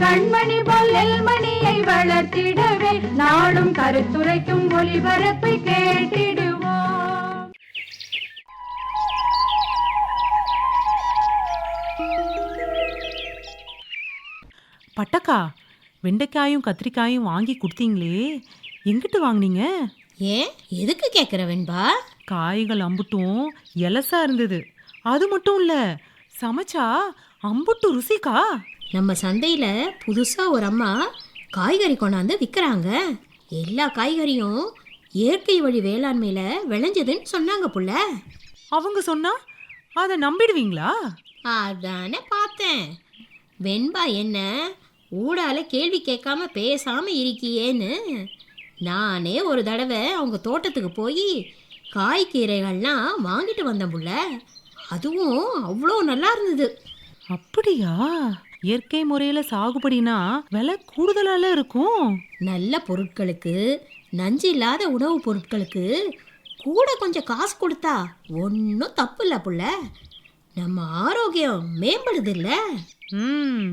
கண்மணி பொல்லல் மணியை வளர்த்திடவே நாடும் கருத்துரைக்கும் ஒளிபரப்பை கேட்டிடுவோம். பட்டக்கா வெண்டைக்காயும் கத்திரிக்காயும் வாங்கி கொடுத்தீங்களே. எங்கிட்டு வாங்குனீங்க? ஏன்? எதுக்கு கேட்குற வெண்பா? காய்கள் அம்புட்டும் எலசா இருந்தது. அது மட்டும் இல்ல சமைச்சா அம்புட்டு ருசிக்கா? நம்ம சந்தையில் புதுசாக ஒரு அம்மா காய்கறி கொண்டாந்து விற்கிறாங்க எல்லா காய்கறியும் இயற்கை வழி வேளாண்மையில் விளைஞ்சதுன்னு சொன்னாங்க புள்ள. அவங்க சொன்னா அதை நம்பிடுவீங்களா? அதானே பார்த்தேன். வெண்பா என்ன ஊடால கேள்வி கேட்காம பேசாம இருக்கியேன்னு. நானே ஒரு தடவை அவங்க தோட்டத்துக்கு போய் காய்கீரைகள்லாம் வாங்கிட்டு வந்தேன் புள்ள. அதுவும் அவ்வளோ நல்லா இருந்தது. அப்படியா? இயற்கை முறையில சாகுபடினா விலை கூடுதலால இருக்கும். நல்ல பொருட்களுக்கு நஞ்சு இல்லாத உணவுப் பொருட்களுக்கு கூட கொஞ்சம் காசு கொடுத்தா ஒன்றும் தப்பு இல்லை புள்ள. நம்ம ஆரோக்கியம் மேம்படுது இல்லை. ம்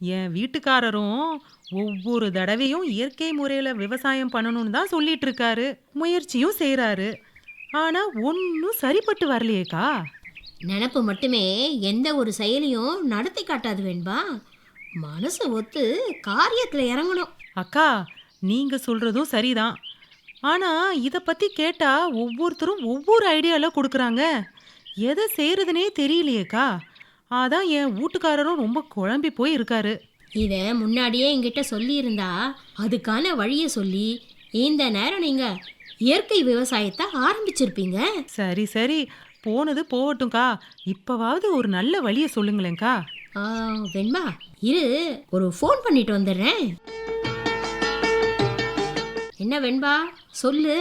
என் வீட்டுக்காரரும் ஒவ்வொரு தடவையும் இயற்கை முறையில விவசாயம் பண்ணணும்னு தான் சொல்லிட்டு இருக்காரு. முயற்சியும் செய்றாரு. ஆனா ஒன்றும் சரிப்பட்டு வரலையேக்கா. நினப்பு மட்டுமே எந்த ஒரு செயலையும் நடத்தி காட்டாது வேண்பா. மனசு ஒத்து காரியத்தில் இறங்கணும். அக்கா நீங்க சொல்றதும் சரிதான். ஆனா இத பத்தி கேட்டா ஒவ்வொருத்தரும் ஒவ்வொரு ஐடியால கொடுக்குறாங்க. எதை செய்யறதுனே தெரியலையேக்கா. அதான் என் வீட்டுக்காரரும் ரொம்ப குழம்பி போய் இருக்காரு. இதை முன்னாடியே என்கிட்ட சொல்லியிருந்தா அதுக்கான வழியை சொல்லி இந்த நேரம் நீங்கள் இயற்கை விவசாயத்தை ஆரம்பிச்சிருப்பீங்க. சரி சரி. போனது போகட்டும்க்கா இப்பவாவது ஒரு நல்ல வழியை சொல்லுங்களேன்க்கா ஆ, வெண்பா இரு ஒரு ஃபோன் பண்ணிட்டு வந்துடுறேன். என்ன வெண்பா சொல்லு.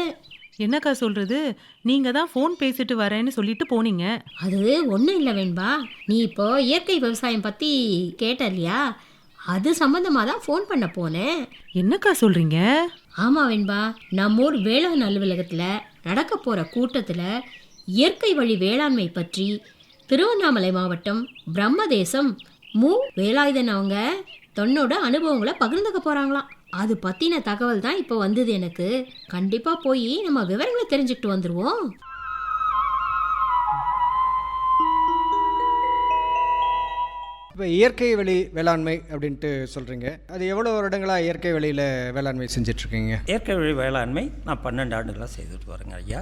என்னக்கா சொல்றது? நீங்க தான் ஃபோன் பேசிட்டு வரேன்னு சொல்லிட்டு போனீங்க. அது ஒன்றும் இல்லை வெண்பா நீ இப்போ இயற்கை விவசாயம் பற்றி கேட்ட இல்லையா அது சம்மந்தமாக தான் ஃபோன் பண்ண போனேன். என்னக்கா சொல்றீங்க? ஆமாம் வெண்பா நம்ம ஊர் வேளாண் அலுவலகத்தில் நடக்க போகிற கூட்டத்தில் இயற்கை வழி வேளாண்மை பற்றி திருவண்ணாமலை மாவட்டம் பிரம்மதேசம் மு. வேலாயுதன் அவங்க தன்னோட அனுபவங்களை பகிர்ந்துக்க போகிறாங்களாம் அது பற்றின தகவல் தான் இப்போ வந்தது எனக்கு. கண்டிப்பாக போய் நம்ம விவரங்களை தெரிஞ்சுக்கிட்டு வந்துடுவோம் இப்போ இயற்கை வழி வேளாண்மை அப்படின்ட்டு சொல்கிறீங்க அது எவ்வளோ வருடங்களாக இயற்கை வழியில் வேளாண்மை செஞ்சிட்ருக்கீங்க? இயற்கை வழி வேளாண்மை நான் பன்னெண்டு ஆண்டுகளாக செய்துட்டு வரேங்க ஐயா.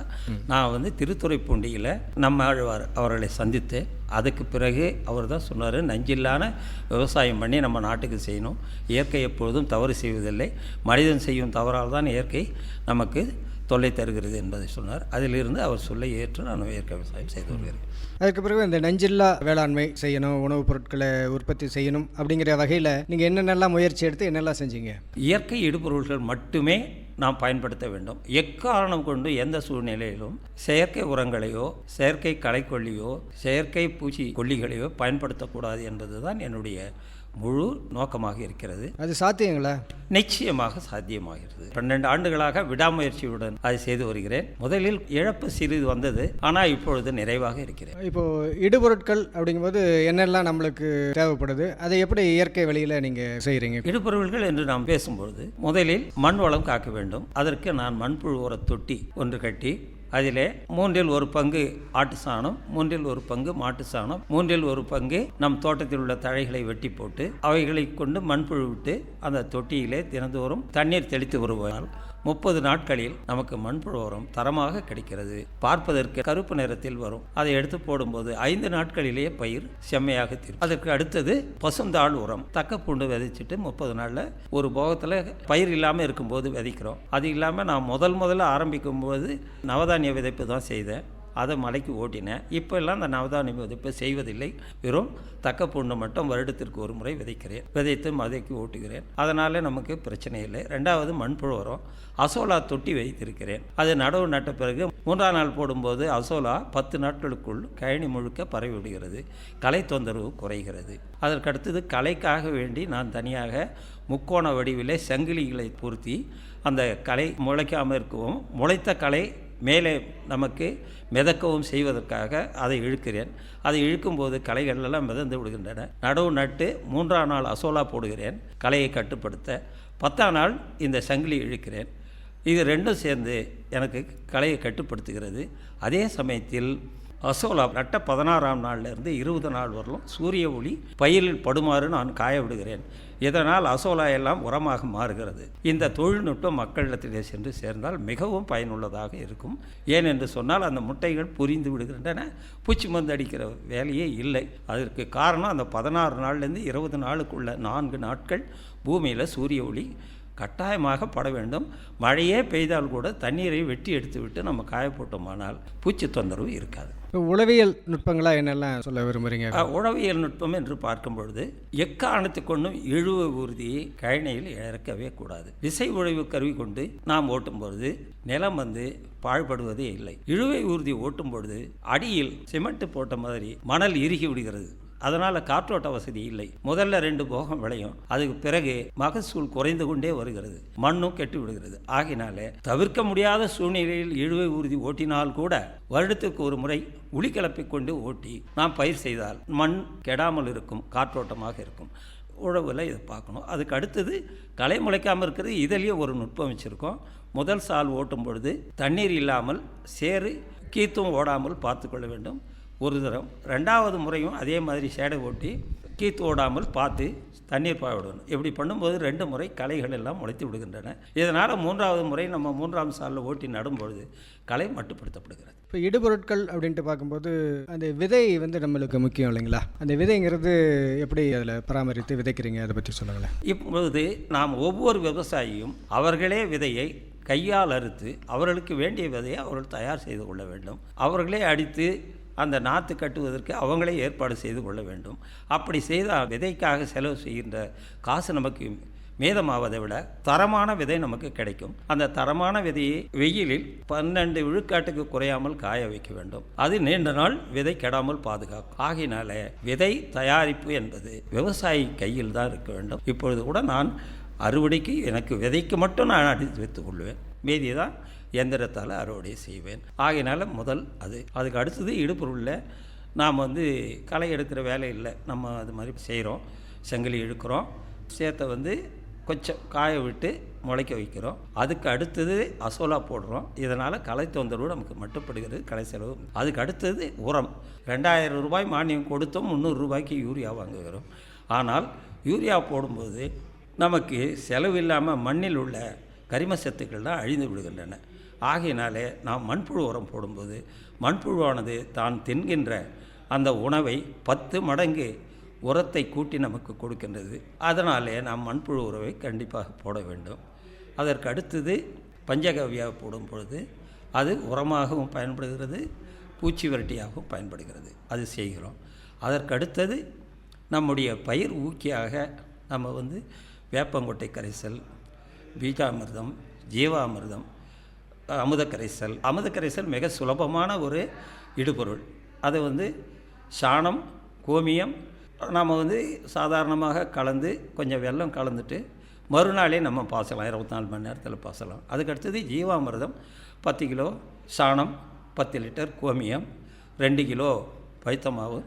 நான் வந்து திருத்துறைப்பூண்டியில் நம்ம ஆழ்வார் அவர்களை சந்தித்து அதுக்கு பிறகு அவர் தான் சொன்னார் நஞ்சில்லான விவசாயம் பண்ணி நம்ம நாட்டுக்கு செய்யணும். இயற்கை எப்பொழுதும் தவறு செய்வதில்லை. மனிதன் செய்யும் தவறால் தான் இயற்கை நமக்கு தொல்லை தருகிறது என்பதை சொன்னார். அதிலிருந்து அவர் சொல்லை ஏற்று நான் இயற்கை விவசாயம் செய்து வருகிறேன். அதுக்கு பிறகு இந்த நஞ்சில்லா வேளாண்மை செய்யணும் உணவுப் பொருட்களை உற்பத்தி செய்யணும் அப்படிங்கிற வகையில் நீங்கள் என்னென்னலாம் முயற்சி எடுத்து என்னெல்லாம் செஞ்சீங்க? இயற்கை இடுபொருள்கள் மட்டுமே நாம் பயன்படுத்த வேண்டும். எக்காரணம் கொண்டு எந்த சூழ்நிலையிலும் செயற்கை உரங்களையோ செயற்கை களைக்கொல்லியோ செயற்கை பூச்சி கொல்லிகளையோ பயன்படுத்தக்கூடாது என்பதுதான் என்னுடைய முழு நோக்கமாக இருக்கிறது. அது சாத்தியங்களா? நிச்சயமாக சாத்தியமாகிறது. பன்னெண்டு ஆண்டுகளாக விடாமுயற்சியுடன் அதை செய்து வருகிறேன். முதலில் இழப்பு சிறிது வந்தது ஆனால் இப்பொழுது நிறைவாக இருக்கிறேன். இப்போது இடுபொருட்கள் அப்படிங்கும்போது என்னெல்லாம் நம்மளுக்கு தேவைப்படுது? அதை எப்படி இயற்கை வழியில் நீங்கள் செய்கிறீங்க இடுபொருள்கள் என்று நாம் பேசும்பொழுது முதலில் மண் வளம் காக்க வேண்டும். அதற்கு நான் மண்புழு உர தொட்டி ஒன்று கட்டி அதிலே மூன்றில் ஒரு பங்கு ஆட்டு சாணம் மூன்றில் ஒரு பங்கு மாட்டு சாணம் மூன்றில் ஒரு பங்கு நம் தோட்டத்தில் உள்ள தழைகளை வெட்டி போட்டு அவைகளை கொண்டு மண்புழு விட்டு அந்த தொட்டியிலே தினந்தோறும் தண்ணீர் தெளித்து வருவார்கள். முப்பது நாட்களில் நமக்கு மண்புழு உரம் தரமாக கிடைக்கிறது. பார்ப்பதற்கு கருப்பு நிறத்தில் வரும். அதை எடுத்து போடும்போது ஐந்து நாட்களிலேயே பயிர் செம்மையாக தீரும். அதற்கு அடுத்தது பசுந்தாள் உரம். தக்க பூண்டு விதைச்சிட்டு முப்பது நாளில் ஒரு போகத்தில் பயிர் இல்லாமல் இருக்கும்போது விதைக்கிறோம். அது இல்லாமல் நான் முதல் முதல்ல ஆரம்பிக்கும் போது நவதானிய விதைப்பு தான் செய்தேன். அதை மலைக்கு ஓட்டினேன் இப்போ எல்லாம் அந்த நவதானிய விதைப்பை செய்வதில்லை. வெறும் தக்க பூண்டு மட்டும் வருடத்திற்கு ஒரு முறை விதைக்கிறேன். விதைத்து மதைக்கு ஓட்டுகிறேன். அதனால் நமக்கு பிரச்சனை இல்லை. ரெண்டாவது மண்புழுவரம் அசோலா தொட்டி வைத்திருக்கிறேன். அது நடவு நட்ட பிறகு மூன்றாம் நாள் போடும்போது அசோலா பத்து நாட்களுக்குள் கழனி முழுக்க பரவி விடுகிறது கலை தொந்தரவு குறைகிறது. அதற்கடுத்தது கலைக்காக வேண்டி நான் தனியாக முக்கோண வடிவிலே சங்கிலிகளை பொருத்தி அந்த கலை முளைக்காமல் இருக்கவும் முளைத்த கலை மேலே நமக்கு மிதக்கவும் செய்வதற்காக அதை இழுக்கிறேன். அதை இழுக்கும்போது களைகள் எல்லாம் மிதந்து விடுகின்றன. நடவு நட்டு மூன்றாம் நாள் அசோலா போடுகிறேன். களையை கட்டுப்படுத்த. பத்தாம் நாள் இந்த சங்கிலி இழுக்கிறேன். இது ரெண்டும் சேர்ந்து எனக்கு கலையை கட்டுப்படுத்துகிறது. அதே சமயத்தில் அசோலா நட்ட பதினாறாம் நாளிலிருந்து இருபது நாள் வரலும் சூரிய ஒளி பயிரில் படுமாறு நான் காய விடுகிறேன் இதனால் அசோலா எல்லாம் உரமாக மாறுகிறது. இந்த தொழில்நுட்பம் மக்களிடத்திலே சென்று சேர்ந்தால் மிகவும் பயனுள்ளதாக இருக்கும். ஏனென்று சொன்னால் அந்த முட்டைகள் புரிந்து விடுகின்றன. பூச்சி மருந்து அடிக்கிற வேலையே இல்லை. அதற்கு காரணம் அந்த பதினாறு நாள்லேருந்து இருபது நாளுக்குள்ள நான்கு நாட்கள் பூமியில் சூரிய ஒளி கட்டாயமாக பட வேண்டும். மழையே பெய்தால் கூட தண்ணீரை வெட்டி எடுத்துவிட்டு நம்ம காய போட்டோமானால் பூச்சி தொந்தரவு இருக்காது. இப்போ உளவியல் நுட்பங்களாக என்னெல்லாம் சொல்ல விரும்புகிறீங்க அஹ், உழவியல் நுட்பம் என்று பார்க்கும் பொழுது எக்காரணத்து கொண்டும் இழுவ ஊர்தியை கழனியில் இறக்கவே கூடாது. விசை உழைவு கருவி கொண்டு நாம் ஓட்டும் பொழுது நிலம் வந்து பாழ்படுவதே இல்லை. இழுவை ஊர்தி ஓட்டும் பொழுது அடியில் சிமெண்ட் போட்ட மாதிரி மணல் இறுகி விடுகிறது. அதனால் காற்றோட்ட வசதி இல்லை. முதல்ல ரெண்டு போகம் விளையும். அதுக்கு பிறகு மகசூல் குறைந்து கொண்டே வருகிறது. மண்ணும் கெட்டு விடுகிறது. ஆகினாலே தவிர்க்க முடியாத சூழ்நிலையில் இழுவை ஊர்தி ஓட்டினால் கூட வருடத்துக்கு ஒரு முறை உளி கிளப்பிக் கொண்டு ஓட்டி நாம் பயிர் செய்தால் மண் கெடாமல் இருக்கும் காற்றோட்டமாக இருக்கும். உழவில் இதை பார்க்கணும். அதுக்கு அடுத்தது களை முளைக்காமல் இருக்கிறது. இதிலேயே ஒரு நுட்பம் வச்சுருக்கோம். முதல் சால் ஓட்டும் பொழுது தண்ணீர் இல்லாமல் சேறு கீத்தும் ஓடாமல் பார்த்து கொள்ள வேண்டும். ஒரு தரம். ரெண்டாவது முறையும் அதே மாதிரி சேடை ஓட்டி கீத்து ஓடாமல் பார்த்து தண்ணீர் பாய விடணும் இப்படி பண்ணும்போது ரெண்டு முறை களைகள் எல்லாம் முளைத்து விடுகின்றன. இதனால் மூன்றாவது முறை நம்ம மூன்றாம் சாலில் ஓட்டி நடும்பொழுது களை மட்டுப்படுத்தப்படுகிறது. இப்போ இடுபொருட்கள் அப்படின்ட்டு பார்க்கும்போது அந்த விதை வந்து நம்மளுக்கு முக்கியம் இல்லைங்களா? அந்த விதைங்கிறது எப்படி அதில் பராமரித்து விதைக்கிறீங்க? அதை பற்றி சொல்லுங்களேன். இப்பொழுது நாம் ஒவ்வொரு விவசாயியும் அவர்களே விதையை கையால் அறுத்து அவர்களுக்கு வேண்டிய விதையை அவர்கள் தயார் செய்து கொள்ள வேண்டும். அவர்களே அடித்து அந்த நாற்று கட்டுவதற்கு அவங்களே ஏற்பாடு செய்து கொள்ள வேண்டும். அப்படி செய்தால் விதைக்காக செலவு செய்கின்ற காசு நமக்கு மீதமாவதை விட தரமான விதை நமக்கு கிடைக்கும். அந்த தரமான விதையை வெயிலில் பன்னெண்டு விழுக்காட்டுக்கு குறையாமல் காய வைக்க வேண்டும். அது நீண்ட நாள் விதை கெடாமல் பாதுகாக்கும். ஆகினால விதை தயாரிப்பு என்பது விவசாயி கையில் தான் இருக்க வேண்டும். இப்பொழுது கூட நான் அறுவடைக்கு எனக்கு விதைக்கு மட்டும் நான் அடித்து வைத்துக் கொள்வேன். மீதி தான் எந்திரத்தால் அறுவடை செய்வேன். ஆகையினால முதல் அது. அதுக்கு அடுத்தது இடுப்பொருளில் நாம் வந்து களை எடுக்கிற வேலை இல்லை. நம்ம அது மாதிரி செய்கிறோம். செங்கலி இழுக்கிறோம். சேத்தை வந்து கொஞ்சம் காய விட்டு முளைக்க வைக்கிறோம். அதுக்கு அடுத்தது அசோலா போடுறோம். இதனால் களை தொந்தரவு நமக்கு மட்டுப்படுகிறது. களை செலவு. அதுக்கு அடுத்தது உரம். ரெண்டாயிரம் ரூபாய் மானியம் கொடுத்தோம் முந்நூறு ரூபாய்க்கு யூரியா வாங்குகிறோம். ஆனால் யூரியா போடும்போது நமக்கு செலவு இல்லாமல் மண்ணில் உள்ள கரிம சத்துக்கள்லாம் அழிந்து விடுகின்றன. ஆகையினாலே நாம் மண்புழு உரம் போடும்போது மண்புழுவானது தான் தின்கின்ற அந்த உணவை பத்து மடங்கு உரத்தை கூட்டி நமக்கு கொடுக்கின்றது. அதனாலே நாம் மண்புழு உறவை கண்டிப்பாக போட வேண்டும். அதற்கு அடுத்தது பஞ்சகவ்யா போடும் பொழுது அது உரமாகவும் பயன்படுகிறது பூச்சி விரட்டியாகவும் பயன்படுகிறது. அது செய்கிறோம். அதற்கு அடுத்தது நம்முடைய பயிர் ஊக்கியாக நம்ம வந்து வேப்பங்கொட்டை கரைசல் பீஜாமிர்தம் ஜீவாமிர்தம் அமுத கரைசல் அமுத கரைசல் மிக சுலபமான ஒரு இடுபொருள். அது வந்து சாணம் கோமியம் நாம் வந்து சாதாரணமாக கலந்து கொஞ்சம் வெல்லம் கலந்துட்டு மறுநாளே நம்ம பாசலாம் இருபத்தி நாலு மணி நேரத்தில் பாசலாம். அதுக்கடுத்தது ஜீவாமிரதம். பத்து கிலோ சாணம் பத்து லிட்டர் கோமியம் ரெண்டு கிலோ பைத்தமாவு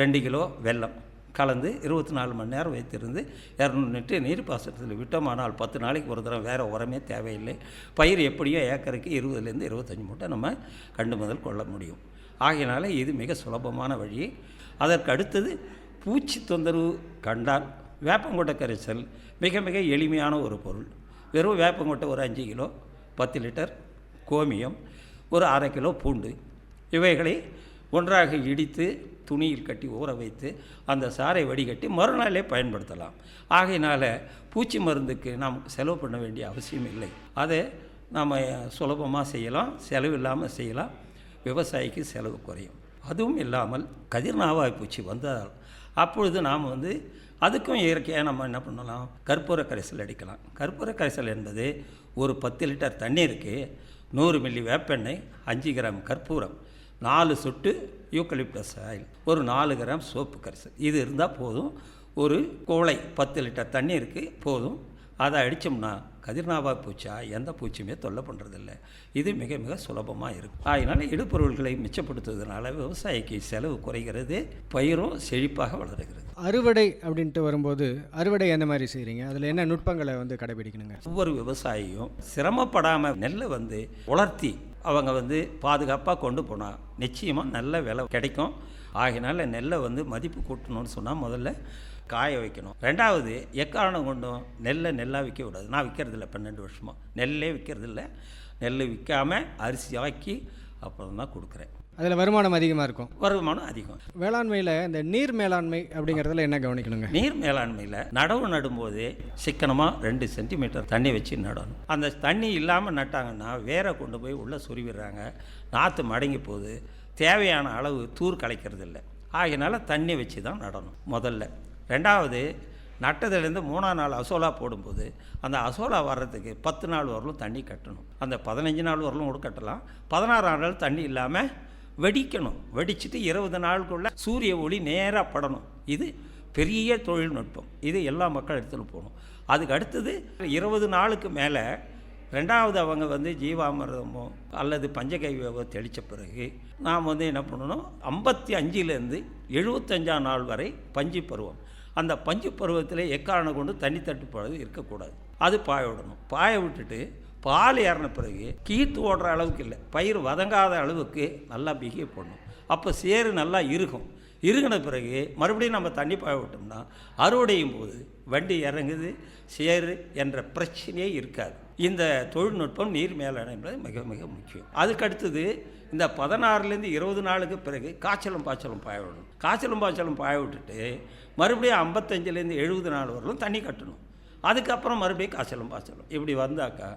ரெண்டு கிலோ வெல்லம். கலந்து இருபத்தி நாலு மணி நேரம் வைத்திருந்து இரநூறு லிட்டர் நீர் பாசனத்தில் விட்டோமானால் பத்து நாளைக்கு ஒரு தடவை வேறு உரமே தேவையில்லை. பயிர் எப்படியோ ஏக்கருக்கு இருபதுலேருந்து இருபத்தஞ்சி மூட்டை நம்ம கண்டு முதல் கொள்ள முடியும். ஆகையினால இது மிக சுலபமான வழி. அதற்கு அடுத்தது பூச்சி தொந்தரவு கண்டால் வேப்பங்கொட்டை கரைசல் மிக மிக எளிமையான ஒரு பொருள். வெறும் வேப்பங்கொட்டை ஒரு அஞ்சு கிலோ பத்து லிட்டர் கோமியம் ஒரு அரை கிலோ பூண்டு. இவைகளை ஒன்றாக இடித்து துணியில் கட்டி ஊற வைத்து அந்த சாறை வடிகட்டி மறுநாளே பயன்படுத்தலாம். ஆகையினால் பூச்சி மருந்துக்கு நாம் செலவு பண்ண வேண்டிய அவசியம் இல்லை. அதை நாம் சுலபமாக செய்யலாம் செலவு இல்லாமல் செய்யலாம். விவசாயிக்கு செலவு குறையும். அதுவும் இல்லாமல் கதிர்நாவாய் பூச்சி வந்தால் அப்பொழுது நாம் வந்து அதுக்கும் இயற்கையாக நம்ம என்ன பண்ணலாம்? கற்பூர கரைசல் அடிக்கலாம். கற்பூர கரைசல் என்பது ஒரு பத்து லிட்டர் தண்ணீருக்கு நூறு மில்லி வேப்பெண்ணெய் அஞ்சு கிராம் கற்பூரம் நாலு சொட்டு யூக்கலிப்டஸ் ஆயில் ஒரு நாலு கிராம் சோப்பு கரைசல். இது இருந்தால் போதும். ஒரு கோளை பத்து லிட்டர் தண்ணீருக்கு போதும். அதை அடித்தோம்னா கதிர்நாவா பூச்சா எந்த பூச்சியுமே தொல்லை பண்ணுறதில்ல இது மிக மிக சுலபமாக இருக்கும். அதனால் இடுபொருள்களை மிச்சப்படுத்துவதனால விவசாயிக்கு செலவு குறைகிறது பயிரும் செழிப்பாக வளருகிறது. அறுவடை அப்படின்ட்டு வரும்போது அறுவடை எந்த மாதிரி செய்கிறீங்க அதில் என்ன நுட்பங்களை வந்து கடைபிடிக்கணுங்க? ஒவ்வொரு விவசாயியும் சிரமப்படாமல் நெல்லை வந்து உலர்த்தி அவங்க வந்து பாதுகாப்பாக கொண்டு போனால் நிச்சயமாக நல்ல விலை கிடைக்கும். ஆகினால நெல்லை வந்து மதிப்பு கூட்டணும்னு சொன்னால் முதல்ல காய வைக்கணும். ரெண்டாவது எக்காரணம் கொண்டும் நெல்லை நெல்லாக விற்க விடாது நான் விற்கிறதில்ல பன்னெண்டு வருஷமாக நெல்லே விற்கிறதில்ல நெல் விற்காம அரிசி ஆக்கி அப்புறம் தான் கொடுக்குறேன். அதில் வருமானம் அதிகமாக இருக்கும். வருமானம் அதிகம். வேளாண்மையில் இந்த நீர் மேலாண்மை அப்படிங்கிறதுல என்ன கவனிக்கணுங்க? நீர் மேலாண்மையில் நடவு நடும்போது சிக்கனமாக ரெண்டு சென்டிமீட்டர் தண்ணி வச்சு நடணும். அந்த தண்ணி இல்லாமல் நட்டாங்கன்னா வேரை கொண்டு போய் உள்ளே சுருவிடுறாங்க. நாற்று மடங்கி போகுது. தேவையான அளவு தூர் கலைக்கிறது இல்லை ஆகையினால தண்ணி வச்சு தான் நடணும் முதல்ல. ரெண்டாவது நட்டதுலேருந்து மூணாம் நாள் அசோலா போடும்போது அந்த அசோலா வர்றதுக்கு பத்து நாள் வரலும் தண்ணி கட்டணும். அந்த பதினஞ்சு நாள் வரலும் கூட கட்டலாம். பதினாறாம் நாள் தண்ணி இல்லாமல் வெடிக்கணும். வெடிச்சிட்டு இருபது நாளுக்குள்ளே சூரிய ஒளி நேராக படணும். இது பெரிய தொழில்நுட்பம். இது எல்லா மக்கள் எடுத்துகிட்டு போகணும். அதுக்கு அடுத்தது இருபது நாளுக்கு மேலே ரெண்டாவது அவங்க வந்து ஜீவாமிரதமோ அல்லது பஞ்சகைவியோ தெளித்த பிறகு நாம் வந்து என்ன பண்ணணும்? ஐம்பத்தி அஞ்சுலேருந்து எழுபத்தஞ்சாம் நாள் வரை பஞ்சு பருவம். அந்த பஞ்சு பருவத்தில் எக்காரணம் கொண்டு தண்ணி தட்டுப்பாடு இருக்கக்கூடாது. அது பாய விடணும். பாய விட்டுட்டு பால் ஏறின பிறகு கீத்து ஓடுற அளவுக்கு இல்லை. பயிர் வதங்காத அளவுக்கு நல்லா பிஹேவ் பண்ணும். அப்போ சேறு நல்லா இருக்கும் இருக்கின பிறகு மறுபடியும் நம்ம தண்ணி பாய விட்டோம்னா அறுவடையும் போது வண்டி இறங்குது சேறு என்ற பிரச்சனையே இருக்காது. இந்த தொழில்நுட்பம் நீர் மேலாண்மை என்பது மிக மிக முக்கியம். அதுக்கு அடுத்தது இந்த பதினாறுலேருந்து இருபது நாளுக்கு பிறகு காய்ச்சலும் பாய்ச்சலும் பாய விடணும் காய்ச்சலும் பாய்ச்சலும் பாய விட்டுட்டு மறுபடியும் ஐம்பத்தஞ்சிலேருந்து எழுபது நாள் வரலும் தண்ணி கட்டணும். அதுக்கப்புறம் மறுபடியும் காய்ச்சலும் பாய்ச்சலும். இப்படி வந்தாக்கா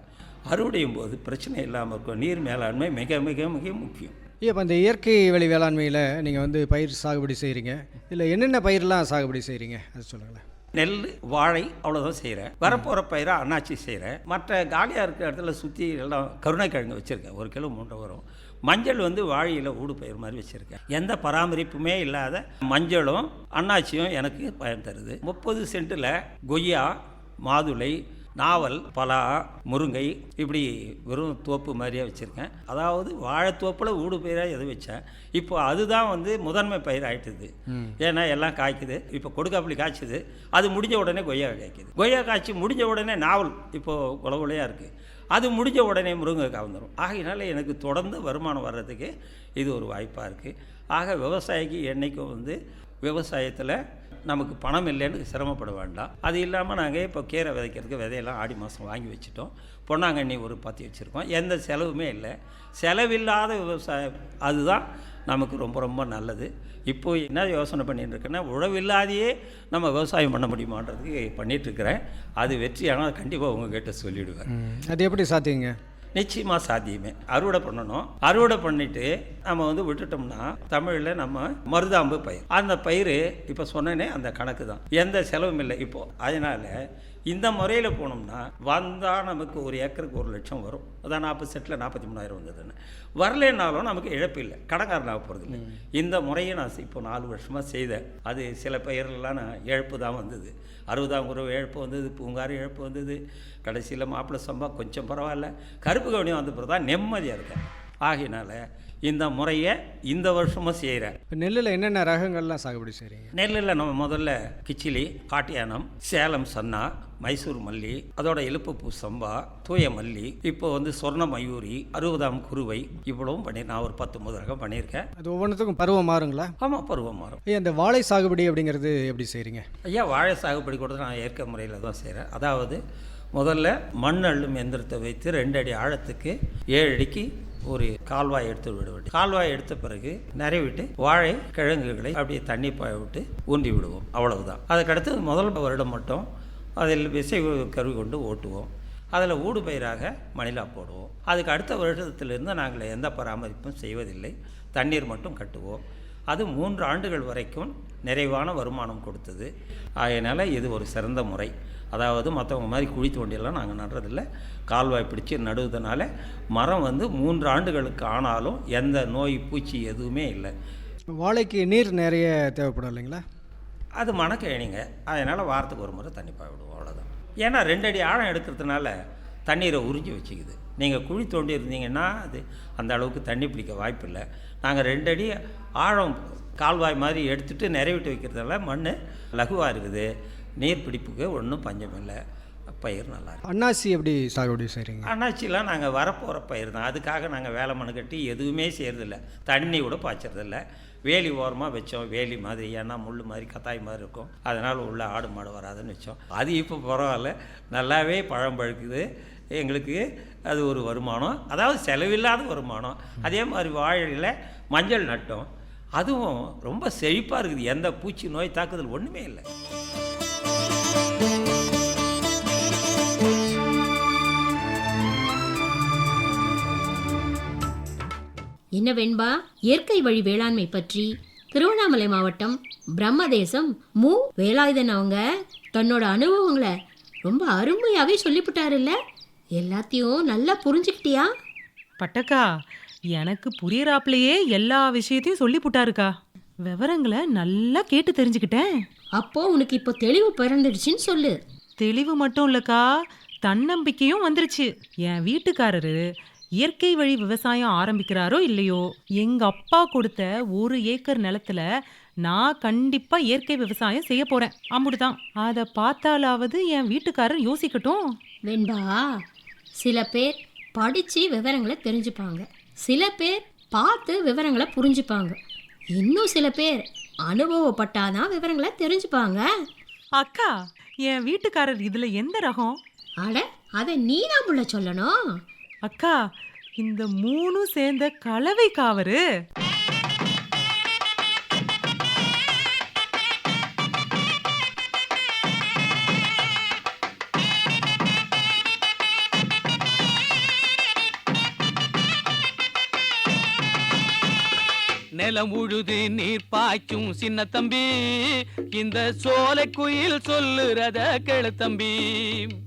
அறுவடையும் போது பிரச்சனை இல்லாமல் இருக்கும் நீர் மேலாண்மை மிக மிக மிக முக்கியம். இப்போ இந்த இயற்கை வழி வேளாண்மையில் நீங்கள் வந்து பயிர் சாகுபடி செய்கிறீங்க இதில் என்னென்ன பயிரெலாம் சாகுபடி செய்கிறீங்க அது சொல்லுங்களேன். நெல் வாழை அவ்வளோதான் செய்கிறேன் வரப்போகிற பயிரை அண்ணாச்சி செய்கிறேன் மற்ற காலியாக இருக்கிற இடத்துல சுற்றி எல்லாம் கருணைக்கிழங்கு வச்சுருக்கேன். ஒரு கிலோ மூன்றரை வரும். மஞ்சள் வந்து வாழையில் ஊடு பயிர் மாதிரி வச்சுருக்கேன். எந்த பராமரிப்புமே இல்லாத மஞ்சளும் அண்ணாச்சியும் எனக்கு பயன் தருது. முப்பது சென்ட்டில் கொய்யா மாதுளை நாவல் பலா முருங்கை இப்படி வெறும் தோப்பு மாதிரியே வச்சுருக்கேன். அதாவது வாழைத்தோப்பில் ஊடு பயிராக எது வச்சேன். இப்போ அதுதான் வந்து முதன்மை பயிர் ஆயிட்டுது. ஏன்னா எல்லாம் காய்க்குது. இப்போ கொடுக்காப்புளி காய்ச்சுது. அது முடிஞ்ச உடனே கொய்யா காய்க்குது. கொய்யா காய்ச்சி முடிஞ்ச உடனே நாவல் இப்போது குலகுலையாக இருக்குது அது முடிஞ்ச உடனே முருங்கைக்காய் வந்துடும் ஆகையினால எனக்கு தொடர்ந்து வருமானம் வர்றதுக்கு இது ஒரு வாய்ப்பாக இருக்குது ஆக விவசாயிக்கு என்றைக்கும் வந்து விவசாயத்தில் நமக்கு பணம் இல்லைன்னு சிரமப்பட வேண்டாம். அது இல்லாமல் நாங்கள் இப்போ கீரை விதைக்கிறதுக்கு விதையெல்லாம் ஆடி மாதம் வாங்கி வச்சுட்டோம். பொன்னாங்கண்ணி ஒரு பற்றி வச்சுருக்கோம். எந்த செலவுமே இல்லை. செலவில்லாத விவசாயம். அதுதான் நமக்கு ரொம்ப ரொம்ப நல்லது. இப்போ என்ன யோசனை பண்ணிட்டு இருக்கேன்னா உழவில்லாதையே நம்ம விவசாயம் பண்ண முடியுமான்றதுக்கு பண்ணிகிட்ருக்கிறேன் அது வெற்றியானால் கண்டிப்பாக உங்ககிட்ட சொல்லிவிடுவேன் அது எப்படி சாத்தியங்க? நிச்சயமாக சாத்தியமே. அறுவடை பண்ணணும். அறுவடை பண்ணிட்டு நம்ம வந்து விட்டுட்டோம்னா தமிழில் நம்ம மருதாம்பு பயிர். அந்த பயிர் இப்போ சொன்னேனே அந்த கணக்கு தான் எந்த செலவும் இல்லை இப்போது அதனால் இந்த முறையில் போனோம்னா வந்தால் நமக்கு ஒரு ஏக்கருக்கு ஒரு லட்சம் வரும். அதான் நாற்பது செட்டில் நாற்பத்தி மூணாயிரம் வந்ததுன்னு. வரலைன்னாலும் நமக்கு இழப்பு இல்லை. கடங்காரனாக போகிறது இல்லை. இந்த முறையை நான் இப்போ நாலு வருஷமாக செய்தேன். அது சில பயிரெல்லாம் நான் இழப்பு தான் வந்தது. அறுபதாம் குருவ இழப்பு வந்தது பூங்காறு இழப்பு வந்தது. கடைசியில் மாப்பிள்ளை சம்பா கொஞ்சம் பரவாயில்ல. கருப்பு கவனியம் வந்த பிறகு தான் நிம்மதியாக இருக்கேன். ஆகையினால இந்த முறையை இந்த வருஷமும் செய்கிறேன் இப்போ நெல்லில் என்னென்ன ரகங்கள்லாம் சாகுபடி செய்கிறீங்க நெல்லில் நம்ம முதல்ல கிச்சிலி காட்டியானம் சேலம் சன்னா மைசூர் மல்லி அதோட இலுப்புப்பூ சம்பா தூய மல்லி இப்போ வந்து சொர்ண மயூரி அறுபதாம் குருவை இவ்வளவும் பண்ணி நான் ஒரு பத்தொம்பது ரகம் பண்ணியிருக்கேன். அது ஒவ்வொன்றுத்துக்கும் பருவம் மாறுங்களா? ஆமாம் பருவம் மாறும். ஐயா இந்த வாழை சாகுபடி அப்படிங்கிறது எப்படி செய்கிறீங்க ஐயா வாழை சாகுபடி கூட நான் இயற்கை முறையில் தான் செய்கிறேன் அதாவது முதல்ல மண் அள்ளும் எந்திரத்தை வைத்து ரெண்டு அடி ஆழத்துக்கு ஏழு அடிக்கு ஒரு கால்வாய் எடுத்து விட வேண்டும். கால்வாய் எடுத்த பிறகு நிறைவிட்டு வாழை கிழங்குகளை அப்படியே தண்ணி பாய விட்டு ஊன்றி விடுவோம். அவ்வளவுதான். அதுக்கடுத்து முதல் வருடம் மட்டும் அதில் விசை கருவி கொண்டு ஓட்டுவோம். அதில் ஊடு பயிராக மணிலா போடுவோம். அதுக்கு அடுத்த வருடத்திலிருந்து நாங்கள் எந்த பராமரிப்பும் செய்வதில்லை. தண்ணீர் மட்டும் கட்டுவோம். அது மூன்று ஆண்டுகள் வரைக்கும் நிறைவான வருமானம் கொடுத்தது. அதனால் இது ஒரு சிறந்த முறை. அதாவது மற்றவங்க மாதிரி குழி தோண்டியெல்லாம் நாங்கள் நடுறதில்ல. கால்வாய் பிடிச்சி நடுவதனால மரம் வந்து மூன்று ஆண்டுகளுக்கு ஆனாலும் எந்த நோய் பூச்சி எதுவுமே இல்லை. வாழைக்கு நீர் நிறைய தேவைப்படும் இல்லைங்களா? அது மணக்கேணிங்க அதனால் வாரத்துக்கு ஒரு முறை தண்ணி பாய்விடுவோம் அவ்வளோதான் ஏன்னா ரெண்டு அடி ஆழம் எடுக்கிறதுனால தண்ணீரை உறிஞ்சி வச்சுக்குது. நீங்கள் குழி தோண்டி இருந்தீங்கன்னா அது அந்த அளவுக்கு தண்ணி பிடிக்க வாய்ப்பில்லை. நாங்கள் ரெண்டு அடி ஆழம் கால்வாய் மாதிரி எடுத்துகிட்டு நிறைவிட்டு வைக்கிறதால மண் லகுவாக இருக்குது. நீர் பிடிப்புக்கு ஒன்றும் பஞ்சம் இல்லை. பயிர் நல்லா அன்னாசி எப்படி சாகுபடி செய்கிறீங்க அண்ணாச்சிலாம் நாங்கள் வரப்போகிற பயிர் தான். அதுக்காக நாங்கள் வேலை மண்ணு கட்டி எதுவுமே செய்கிறதில்ல தண்ணி கூட பாய்ச்சறதில்ல. வேலி ஓரமாக வச்சோம். வேலி மாதிரி ஏன்னா முள் மாதிரி கத்தாய் மாதிரி இருக்கும். அதனால் உள்ள ஆடு மாடு வராதுன்னு வச்சோம். அது இப்போ பரவாயில்ல. நல்லாவே பழம் பழுக்குது. எங்களுக்கு அது ஒரு வருமானம். அதாவது செலவில்லாத வருமானம். அதே மாதிரி வாழையில் மஞ்சள் நட்டோம். அதுவும் ரொம்ப செழிப்பாக இருக்குது. எந்த பூச்சி நோய் தாக்குதல் ஒன்றுமே இல்லை. என்ன வெண்பா இயற்கை வழி வேளாண்மை பற்றி திருவண்ணாமலை மாவட்டம் பிரம்மதேசம் மு. வேலாயுதன் அவங்க தன்னோட அனுபவங்களை ரொம்ப அருமையாவே சொல்லிவிட்டாருல்ல எல்லாத்தையும் நல்லா புரிஞ்சுக்கிட்டியா? பட்டக்கா எனக்கு புரியறாப்லையே எல்லா விஷயத்தையும் சொல்லி புட்டாருக்கா விவரங்களை நல்லா கேட்டு தெரிஞ்சுக்கிட்டேன். அப்போ உனக்கு இப்போ தெளிவு பிறந்துடுச்சுன்னு சொல்லு. தெளிவு மட்டும் இல்லக்கா தன்னம்பிக்கையும் வந்துருச்சு. என் வீட்டுக்காரரு இயற்கை வழி விவசாயம் ஆரம்பிக்கிறாரோ இல்லையோ எங்க அப்பா கொடுத்த ஒரு ஏக்கர் நிலத்துல நான் கண்டிப்பா இயற்கை விவசாயம் செய்ய போறேன். அம்புடுதான். அதை பார்த்தாலாவது என் வீட்டுக்காரர் யோசிக்கட்டும். வெண்பா சில பேர் படித்து விவரங்களை தெரிஞ்சுப்பாங்க. சில பேர் பார்த்து விவரங்களை புரிஞ்சுப்பாங்க. இன்னும் சில பேர் அனுபவப்பட்டாதான் விவரங்களை தெரிஞ்சுப்பாங்க. அக்கா என் வீட்டுக்காரர் இதுல எந்த ரகம்? அட அதை நீ தான் புள்ள சொல்லணும். அக்கா இந்த மூணும் சேர்ந்த கலவை காவரு நிலம் உழுது நீர் பாய்ச்சும் சின்ன தம்பி. இந்த சோலை குயில் சொல்லுறத கெழுத்தம்பி தம்பி.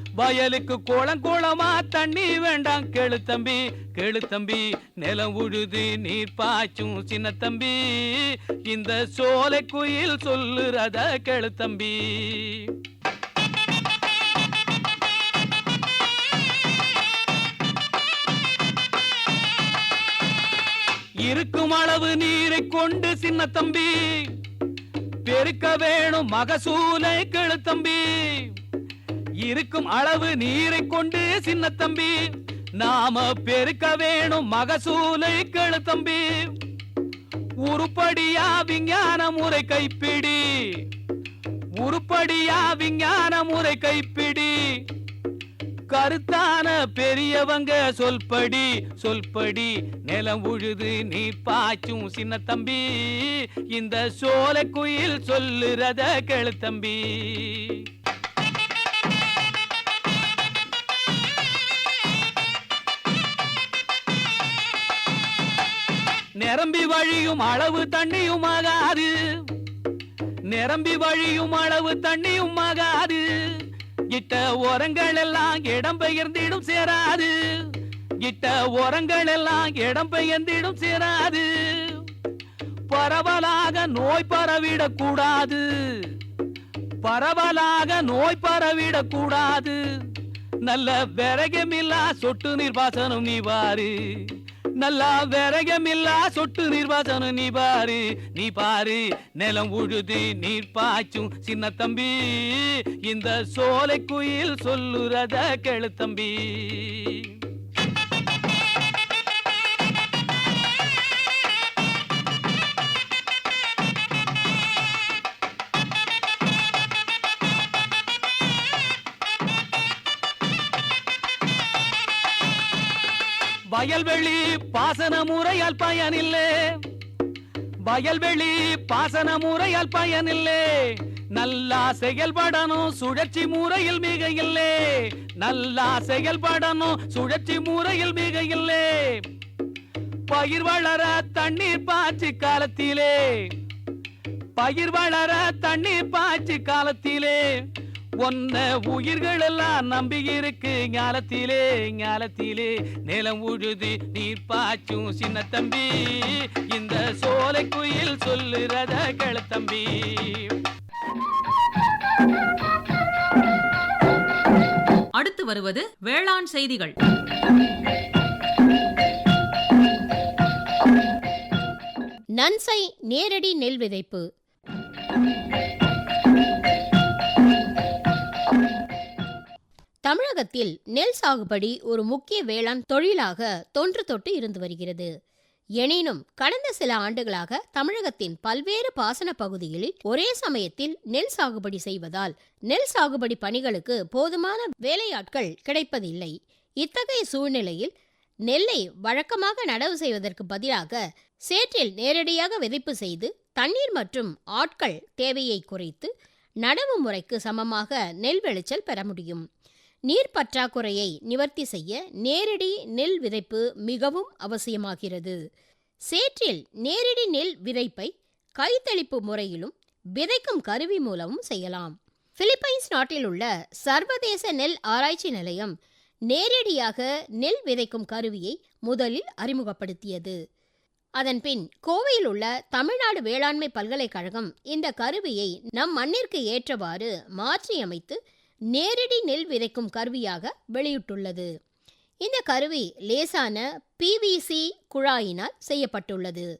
வயலுக்கு கோலம் கோலமா தண்ணி வேண்டாம். கேளு தம்பி கேளு தம்பி நிலம் உழுது நீர் பாய்ச்சும் சின்ன தம்பி. இந்த சோலை குயில் சொல்லுறத கேளு தம்பி. இருக்கும் அளவு நீரை கொண்டு சின்ன தம்பி. பெருக்க வேணும் மகசூலை கெழு தம்பி. இருக்கும் அளவு நீரை கொண்டு சின்ன தம்பி. நாம பெருக்க வேணும் மகசூலை கெழு தம்பி. உருப்படியா விஞ்ஞான முறை கைப்பிடி. உருப்படியா விஞ்ஞான முறை கைப்பிடி. கருத்தான பெரியவங்க சொல்படி சொல்படி. நிலம் உழுது நீ பாய்ச்சும் சின்ன தம்பி. இந்த சோலை குயில் சொல்லுறத கேளு தம்பி. நிரம்பி வழியும் அளவு தண்ணியும் ஆகாது. நிரம்பி வழியும் அளவு தண்ணியும் ஆகாது. இட்ட ஓரங்கள் எல்லாம் இடம் பெயர்ந்திடும் சேராது. இட்ட ஓரங்கள் எல்லாம் இடம் பெயர்ந்திடும் சேராது. பரவலாக நோய் பரவிடக் கூடாது. பரவலாக நோய் பரவிடக் கூடாது. நல்ல விரகமில்லா சொட்டு நிர்வாசனம் நீ பாரு நல்லா விரகமில்லா சொட்டு நிர்வாசனம் நீ பாரு நீ பாரு. நிலம் உழுது நீர் பாய்ச்சும் சின்ன தம்பி. இந்த சோலை குயில் சொல்லுறத கேளு தம்பி. வயல்வெளி பாசன முறையால் பயனில்லை. வயல்வெளி பாசன முறையால் பயனில்லே. நல்லா செயல்படணும் சுழற்சி முறையில் மிக இல்லே நல்லா செயல்படணும் சுழற்சி முறையில் மிக இல்லே பயிர் வளர தண்ணீர் பாய்ச்சி காலத்திலே. பயிர் வளர தண்ணீர் பாய்ச்சி காலத்திலே. ஒன்ன உயிர்கள் எல்லாம் நம்பி இருக்கு ஞாலத்திலே ஞாலத்திலே நிலம் உழுது நீர் பாய்ச்சும் சின்ன தம்பி இந்த சோலை குயில் சொல்லுறத தம்பி. அடுத்து வருவது வேளாண் செய்திகள். நன்சை நேரடி நெல் விதைப்பு. தமிழகத்தில் நெல் சாகுபடி ஒரு முக்கிய வேளாண் தொழிலாக தொன்று தொட்டு இருந்து வருகிறது. எனினும் கடந்த சில ஆண்டுகளாக தமிழகத்தின் பல்வேறு பாசன பகுதிகளில் ஒரே சமயத்தில் நெல் சாகுபடி செய்வதால் நெல் சாகுபடி பணிகளுக்கு போதுமான வேலையாட்கள் கிடைப்பதில்லை. இத்தகைய சூழ்நிலையில் நெல்லை வழக்கமாக நடவு செய்வதற்கு பதிலாக சேற்றில் நேரடியாக விதைப்பு செய்து தண்ணீர் மற்றும் ஆட்கள் தேவையை குறைத்து நடவு முறைக்கு சமமாக நெல் விளைச்சல் பெற முடியும். நீர் பற்றாக்குறையை நிவர்த்தி செய்ய நேரடி நெல் விதைப்பு மிகவும் அவசியமாகிறது. சேற்றில் நேரடி நெல் விதைப்பை கைத்தளிப்பு முறையிலும் விதைக்கும் கருவி மூலமும் செய்யலாம். பிலிப்பைன்ஸ் நாட்டில் உள்ள சர்வதேச நெல் ஆராய்ச்சி நிலையம் நேரடியாக நெல் விதைக்கும் கருவியை முதலில் அறிமுகப்படுத்தியது. அதன்பின் கோவையில் உள்ள தமிழ்நாடு வேளாண்மை பல்கலைக்கழகம் இந்த கருவியை நம் மண்ணிற்கு ஏற்றவாறு மாற்றியமைத்து நேரடி நெல் விதைக்கும் கருவியாக வெளியிட்டுள்ளது. இந்த கருவி லேசான பிவிசி குழாயினால் செய்யப்பட்டுள்ளது.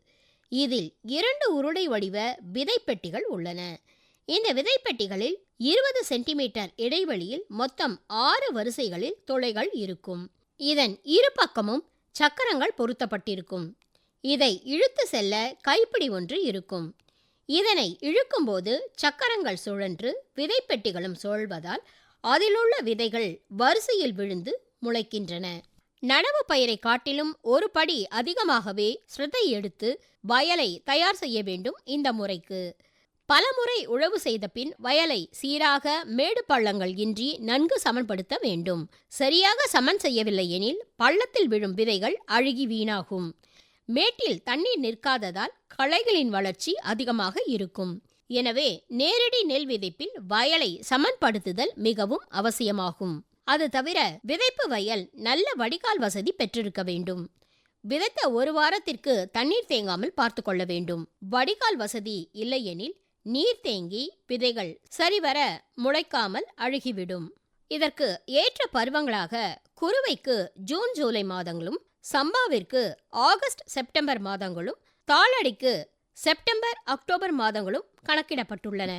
இதில் இரண்டு உருளை வடிவ விதைப்பெட்டிகள் உள்ளன. இந்த விதைப்பெட்டிகளில் இருபது சென்டிமீட்டர் இடைவெளியில் மொத்தம் ஆறு வரிசைகளில் துளைகள் இருக்கும். இதன் இரு பக்கமும் சக்கரங்கள் பொருத்தப்பட்டிருக்கும். இதை இழுத்து செல்ல கைப்பிடி ஒன்று இருக்கும். இதனை இழுக்கும்போது சக்கரங்கள் சுழன்று விதைப்பெட்டிகளும் சுழல்வதால் அதிலுள்ள விதைகள் வரிசையில் விழுந்து முளைக்கின்றன. நடவு பயிரை காட்டிலும் ஒரு படி அதிகமாகவே ஸ்ரத்தை எடுத்து வயலை தயார் செய்ய வேண்டும் இந்த முறைக்கு. பலமுறை உழவு செய்த பின் வயலை சீராக மேடு பள்ளங்கள் இன்றி நன்கு சமன்படுத்த வேண்டும். சரியாக சமன் செய்யவில்லை எனில் பள்ளத்தில் விழும் விதைகள் அழுகி வீணாகும். மேட்டில் தண்ணீர் நிற்காததால் களைகளின் வளர்ச்சி அதிகமாக இருக்கும். எனவே நேரடி நெல் விதைப்பில் வயலை சமன்படுத்துதல் மிகவும் அவசியமாகும். அது தவிர விதைப்பு வயல் நல்ல வடிகால் வசதி பெற்றிருக்க வேண்டும். விதைத்த ஒரு வாரத்திற்கு தண்ணீர் தேங்காமல் பார்த்து கொள்ள வேண்டும். வடிகால் வசதி இல்லையெனில் நீர் தேங்கி விதைகள் சரிவர முளைக்காமல் அழுகிவிடும். இதற்கு ஏற்ற பருவங்களாக குறுவைக்கு ஜூன் ஜூலை மாதங்களும் சம்பாவிற்கு ஆகஸ்ட் செப்டம்பர் மாதங்களும் தாளடிக்கு செப்டம்பர் அக்டோபர் மாதங்களும் கணக்கிடப்பட்டுள்ளன.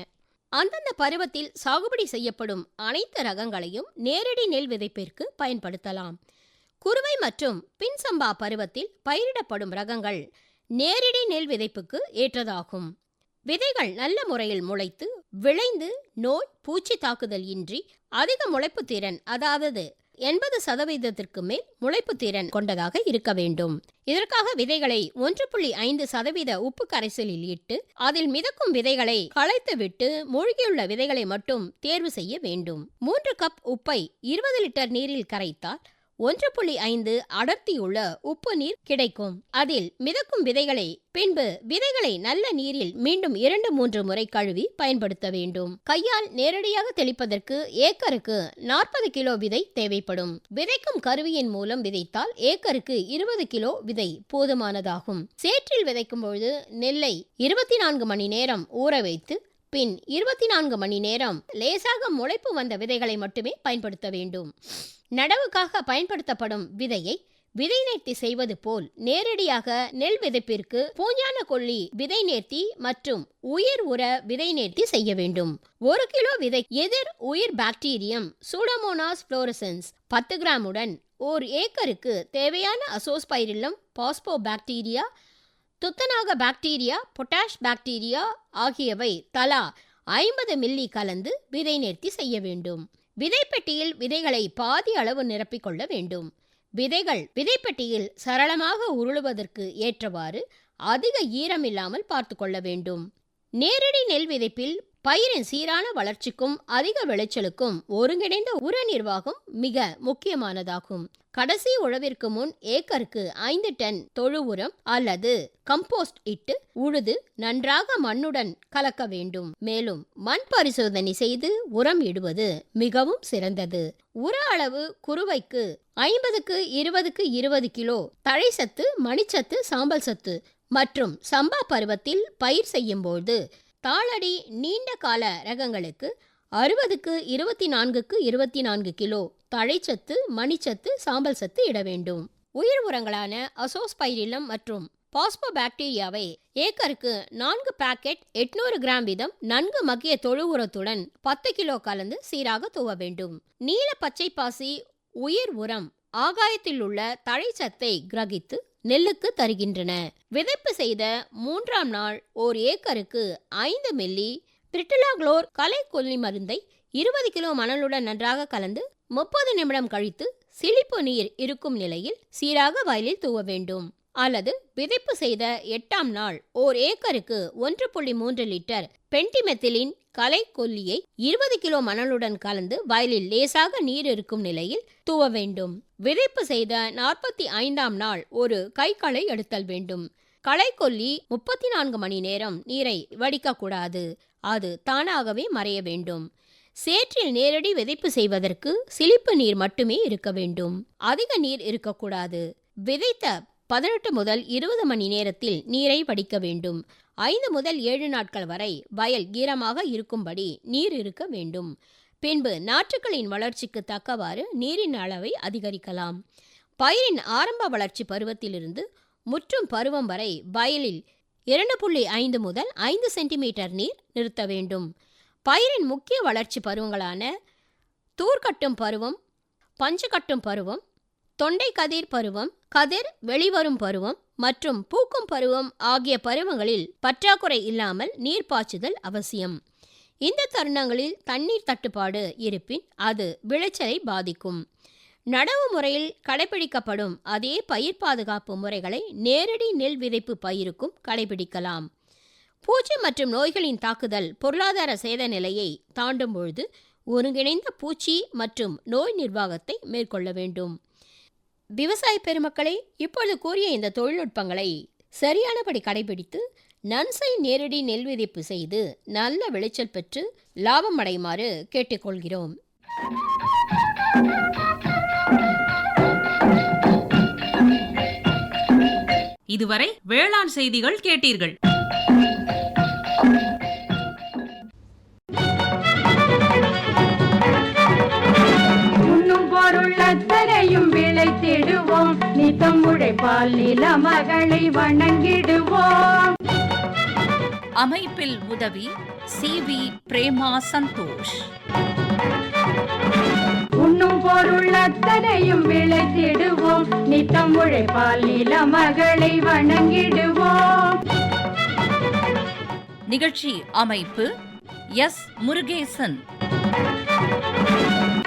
அந்தந்த பருவத்தில் சாகுபடி செய்யப்படும் அனைத்து ரகங்களையும் நேரடி நெல் விதைப்பிற்கு பயன்படுத்தலாம். குறுவை மற்றும் பின் சம்பா பருவத்தில் பயிரிடப்படும் ரகங்கள் நேரடி நெல் விதைப்புக்கு ஏற்றதாகும். விதைகள் நல்ல முறையில் முளைத்து விளைந்து நோய் பூச்சி தாக்குதல் இன்றி அதிக முளைப்பு திறன் அதாவது எண்பது சதவீதத்திற்கு மேல் முளைப்பு திறன் கொண்டதாக இருக்க வேண்டும். இதற்காக விதைகளை ஒன்று புள்ளி ஐந்து சதவீத உப்பு கரைசலில் இட்டு அதில் மிதக்கும் விதைகளை களைத்து விட்டு மூழ்கியுள்ள விதைகளை மட்டும் தேர்வு செய்ய வேண்டும். மூன்று கப் உப்பை இருபது லிட்டர் நீரில் கரைத்தால் ஒன்று புள்ளி ஐந்து அடர்த்தியுள்ள உப்பு நீர் கிடைக்கும். அதில் மிதக்கும் விதைகளை பின்பு விதைகளை நல்ல நீரில் மீண்டும் இரண்டு மூன்று முறை கழுவி பயன்படுத்த வேண்டும். கையால் நேரடியாக தெளிப்பதற்கு ஏக்கருக்கு நாற்பது கிலோ விதை தேவைப்படும். விதைக்கும் கருவியின் மூலம் விதைத்தால் ஏக்கருக்கு இருபது கிலோ விதை போதுமானதாகும். சேற்றில் விதைக்கும் பொழுது நெல்லை இருபத்தி நான்கு மணி நேரம் ஊற வைத்து பின் இருபத்தி நான்கு மணி நேரம் லேசாக முளைப்பு வந்த விதைகளை மட்டுமே பயன்படுத்த வேண்டும். நடவுக்காக பயன்படுத்தப்படும் விதையை விதை நேர்த்தி செய்வது போல் நேரடியாக நெல் விதைப்பிற்கு பூஞ்சான கொல்லி விதை நேர்த்தி மற்றும் உயிர் உர விதை நேர்த்தி செய்ய வேண்டும். ஒரு கிலோ விதை எதிர் உயிர் பாக்டீரியம் சூடோமோனாஸ் புளோரசன்ஸ் பத்து கிராமுடன் ஓர் ஏக்கருக்கு தேவையான அசோஸ்பைரில்லம் பாஸ்போ பாக்டீரியா துத்தநாக பாக்டீரியா பொட்டாஷ் பாக்டீரியா ஆகியவை தலா ஐம்பது மில்லி கலந்து விதை நேர்த்தி செய்ய வேண்டும். விதைப்பெட்டியில் விதைகளை பாதி அளவு நிரப்பிக்கொள்ள வேண்டும். விதைகள் விதைப்பெட்டியில் சரளமாக உருளுவதற்கு ஏற்றவாறு அதிக ஈரமில்லாமல் பார்த்து கொள்ள வேண்டும். நேரடி நெல் விதைப்பில் பயிரின் சீரான வளர்ச்சிக்கும் அதிக விளைச்சலுக்கும் ஒருங்கிணைந்த உர நிர்வாகம் மிக முக்கியமானதாகும். கடைசி உழவிற்கு முன் ஏக்கருக்கு ஐந்து டன் தொழு உரம் அல்லது கம்போஸ்ட் இட்டு உழுது நன்றாக மண்ணுடன் கலக்க வேண்டும். மேலும் மண் பரிசோதனை செய்து உரம் இடுவது மிகவும் சிறந்தது. உர அளவு குறுவைக்கு ஐம்பதுக்கு இருபதுக்கு இருபது கிலோ தழைச்சத்து மணிச்சத்து சாம்பல் சத்து மற்றும் சம்பா பருவத்தில் பயிர் செய்யும்போது தாளடி நீண்ட கால ரகங்களுக்கு அறுபதுக்கு இருபத்தி நான்குக்கு இருபத்தி நான்கு கிலோ தழைச்சத்து மணிச்சத்து சாம்பல் சத்து இட வேண்டும். உயிர் உரங்களான அசோஸ்பைரிலம் மற்றும் பாஸ்போபாக்டீரியாவை ஏக்கருக்கு நான்கு பாக்கெட் எட்நூறு கிராம் வீதம் நன்கு மக்கிய தொழு உரத்துடன் பத்து கிலோ கலந்து சீராக தூவ வேண்டும். நீல பச்சை பாசி உயிர் உரம் ஆகாயத்தில் உள்ள தழைச்சத்தை கிரகித்து நெல்லுக்கு தருகின்றன. விதைப்பு செய்த மூன்றாம் நாள் ஓர் ஏக்கருக்கு ஐந்து மில்லி பிரிட்டிலாக்ளோர் கலை கொல்லி மருந்தை இருபது கிலோ மணலுடன் நன்றாக கலந்து முப்பது நிமிடம் கழித்து சிலிப்பு நீர் இருக்கும் நிலையில் சீராக வயலில் தூவ வேண்டும். அல்லது விதைப்பு செய்த எட்டாம் நாள் ஓர் ஏக்கருக்கு ஒன்று புள்ளி மூன்று லிட்டர் பென்டிமெத்திலின் கலை கொல்லியை இருபது கிலோ மணலுடன் கலந்து வயலில் லேசாக நீர் இருக்கும் நிலையில் தூவ வேண்டும். விதைப்பு செய்த நாற்பத்தி ஐந்தாம் நாள் ஒரு கைகளை எடுத்தல் வேண்டும். களை கொல்லி முப்பத்தி நான்கு மணி நேரம் நீரை வடிக்கக்கூடாது அது தானாகவே மறைய வேண்டும். சேற்றில் நேரடி விதைப்பு செய்வதற்கு சிலிப்பு நீர் மட்டுமே இருக்க வேண்டும். அதிக நீர் இருக்கக்கூடாது. விதைத்த பதினெட்டு முதல் இருபது மணி நேரத்தில் நீரை வடிக்க வேண்டும். ஐந்து முதல் ஏழு நாட்கள் வரை வயல் ஈரமாக இருக்கும்படி நீர் இருக்க வேண்டும். பின்பு நாற்றுக்களின் வளர்ச்சிக்கு தக்கவாறு நீரின் அளவை அதிகரிக்கலாம். பயிரின் ஆரம்ப வளர்ச்சி பருவத்திலிருந்து முற்றும் பருவம் வரை வயலில் இரண்டு புள்ளி ஐந்து முதல் ஐந்து சென்டிமீட்டர் நீர் நிறுத்த வேண்டும். பயிரின் முக்கிய வளர்ச்சி பருவங்களான தூர்க்கட்டும் பருவம் பஞ்சு கட்டும் பருவம் தொண்டை கதிர் பருவம் கதிர் வெளிவரும் பருவம் மற்றும் பூக்கும் பருவம் ஆகிய பருவங்களில் பற்றாக்குறை இல்லாமல் நீர் பாய்ச்சுதல் அவசியம். இந்த தருணங்களில் தண்ணீர் தட்டுப்பாடு இருப்பின் அது விளைச்சலை பாதிக்கும். நடவு முறையில் கடைபிடிக்கப்படும் அதே பயிர் பாதுகாப்பு முறைகளை நேரடி நெல் விதைப்பு பயிருக்கும் கடைபிடிக்கலாம். பூச்சி மற்றும் நோய்களின் தாக்குதல் பொருளாதார சேத நிலையை தாண்டும் பொழுது ஒருங்கிணைந்த பூச்சி மற்றும் நோய் நிர்வாகத்தை மேற்கொள்ள வேண்டும். விவசாய பெருமக்களே இப்பொழுது கூறிய இந்த தொழில்நுட்பங்களை சரியானபடி கடைபிடித்து நன்சை நேரடி நெல் விதைப்பு செய்து நல்ல விளைச்சல் பெற்று லாபம் அடையுமாறு கேட்டுக்கொள்கிறோம். இதுவரை வேளாண் செய்திகள் கேட்டீர்கள். உண்ணும் அத்தனையும் விளைத்திடுவோம். நித்தம் உழைப்பால் நில மகளை வணங்கிடுவோம். அமைப்பில் உதவி சி வி பிரேமா சந்தோஷ். உண்ணும் பொருள் அத்தனையும் விளைத்திடுவோம். நித்தம் உழைப்பால் நில மகளை வணங்கிடுவோம். நிகழ்ச்சி அமைப்பு எஸ் முருகேசன்.